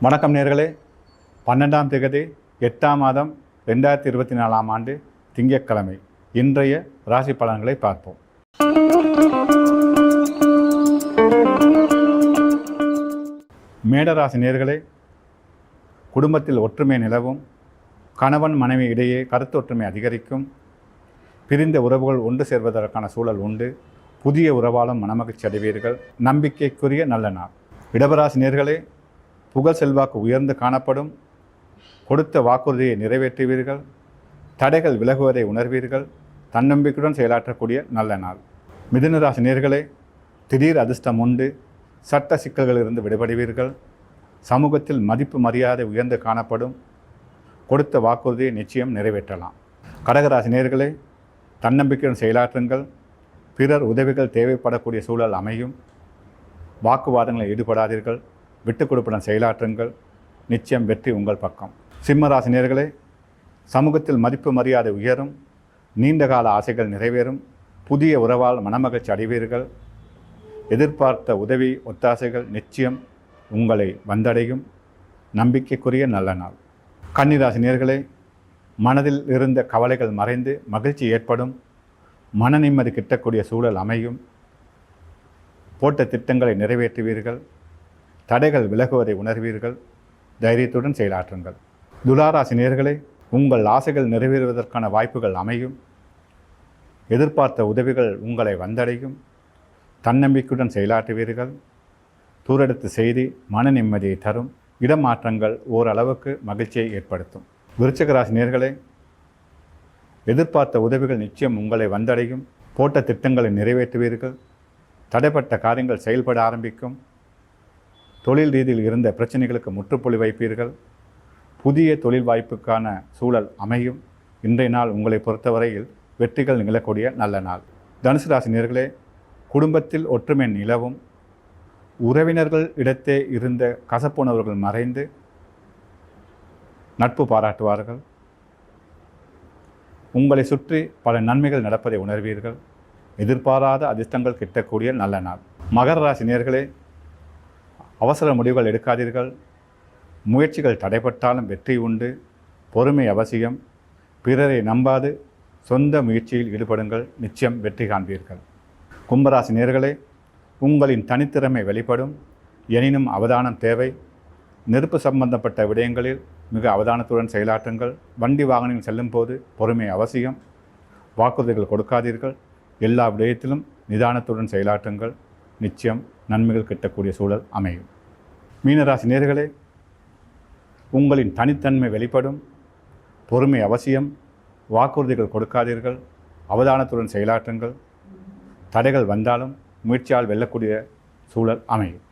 வணக்கம் நேர்களே. பன்னெண்டாம் திகதி எட்டாம் மாதம் ரெண்டாயிரத்தி இருபத்தி நாலாம் ஆண்டு திங்கட்கிழமை. இன்றைய ராசி பலன்களை பார்ப்போம். மேடராசி நேர்களே குடும்பத்தில் ஒற்றுமை நிலவும் கணவன் மனைவி இடையே கருத்து ஒற்றுமை அதிகரிக்கும் பிரிந்த உறவுகள் ஒன்று சேர்வதற்கான சூழல் உண்டு புதிய உறவாலும் மனமகிழ்ச்சி அடைவீர்கள் நம்பிக்கைக்குரிய நல்ல நாள். இடவராசி நேர்களே புகழ் செல்வாக்கு உயர்ந்து காணப்படும். கொடுத்த வாக்குறுதியை நிறைவேற்றுவீர்கள். தடைகள் விலகுவதை உணர்வீர்கள். தன்னம்பிக்கையுடன் செயலாற்றக்கூடிய நல்ல நாள். மிதுனராசி நேர்களே திடீர் அதிர்ஷ்டம் உண்டு. சட்ட சிக்கல்களிலிருந்து விடுபடுவீர்கள். சமூகத்தில் மதிப்பு மரியாதை உயர்ந்து காணப்படும். கொடுத்த வாக்குறுதியை நிச்சயம் நிறைவேற்றலாம். கடகராசி நேர்களே தன்னம்பிக்கையுடன் செயலாற்றுங்கள். பிறர் உதவிகள் தேவைப்படக்கூடிய சூழல் அமையும். வாக்குவாதங்களில் ஈடுபடாதீர்கள். விட்டுக் கொடுப்புடன் செயலாற்றுங்கள் நிச்சயம் வெற்றி உங்கள் பக்கம். சிம்மராசி நேர்களே சமூகத்தில் மதிப்பு மரியாதை உயரும் நீண்டகால ஆசைகள் நிறைவேறும் புதிய உறவால் மனமகிழ்ச்சி அடைவீர்கள். எதிர்பார்த்த உதவி ஒத்தாசைகள் நிச்சயம் உங்களை வந்தடையும். நம்பிக்கைக்குரிய நல்ல நாள். கன்னிராசி நேர்களே மனதில் இருந்த கவலைகள் மறைந்து மகிழ்ச்சி ஏற்படும். மன நிம்மதி கிட்டக்கூடிய சூழல் அமையும். போட்ட திட்டங்களை நிறைவேற்றுவீர்கள். தடைகள் விலகுவதை உணர்வீர்கள். தைரியத்துடன் செயலாற்றுங்கள். துளாராசி நேர்களே உங்கள் ஆசைகள் நிறைவேறுவதற்கான வாய்ப்புகள் அமையும். எதிர்பார்த்த உதவிகள் உங்களை வந்தடையும். தன்னம்பிக்கையுடன் செயலாற்றுவீர்கள். தூரெடுத்த செய்தி மன நிம்மதியை தரும். இடமாற்றங்கள் ஓரளவுக்கு மகிழ்ச்சியை ஏற்படுத்தும். விருச்சகராசி நேர்களே எதிர்பார்த்த உதவிகள் நிச்சயம் உங்களை வந்தடையும். போட்ட திட்டங்களை நிறைவேற்றுவீர்கள். தடைப்பட்ட காரியங்கள் செயல்பட ஆரம்பிக்கும். தொழில் ரீதியில் இருந்த பிரச்சனைகளுக்கு முற்றுப்புள்ளி வைப்பீர்கள். புதிய தொழில் வாய்ப்புக்கான சூழல் அமையும். இன்றைய நாள் உங்களை பொறுத்தவரையில் வெற்றிகள் நிகழக்கூடிய நல்ல நாள். தனுசு ராசி நேர்களே குடும்பத்தில் ஒற்றுமை நிலவும். உறவினர்கள் இடத்தே இருந்த கசப்புணர்வுகள் மறைந்து நட்பு பாராட்டுவார்கள். உங்களை சுற்றி பல நன்மைகள் நடப்பதை உணர்வீர்கள். எதிர்பாராத அதிர்ஷ்டங்கள் கிட்டக்கூடிய நல்ல நாள். மகர ராசி நேர்களே அவசர முடிவுகள் எடுக்காதீர்கள். முயற்சிகள் தடைப்பட்டாலும் வெற்றி உண்டு. பொறுமை அவசியம். பிறரை நம்பாது. சொந்த முயற்சியில் ஈடுபடுங்கள். நிச்சயம் வெற்றி காண்பீர்கள். கும்பராசி நேர்களே உங்களின் தனித்திறமை வெளிப்படும். எனினும் அவதானம் தேவை. நெருப்பு சம்பந்தப்பட்ட விடயங்களில் மிக அவதானத்துடன் செயலாற்றுங்கள். வண்டி வாகனங்கள் செல்லும் போது பொறுமை அவசியம். வாக்குறுதிகள் கொடுக்காதீர்கள். எல்லா விடயத்திலும் நிதானத்துடன் செயலாற்றுங்கள். நிச்சயம் நன்மைகள் கிட்டக்கூடிய சூழல் அமையும். மீனராசி நேர்களே உங்களின் தனித்தன்மை வெளிப்படும் பொறுமை அவசியம் வாக்குறுதிகள் கொடுக்காதீர்கள் அவதானத்துடன் செயலாற்றுங்கள் தடைகள் வந்தாலும் முயற்சியால் வெல்லக்கூடிய சூழல் அமையும்.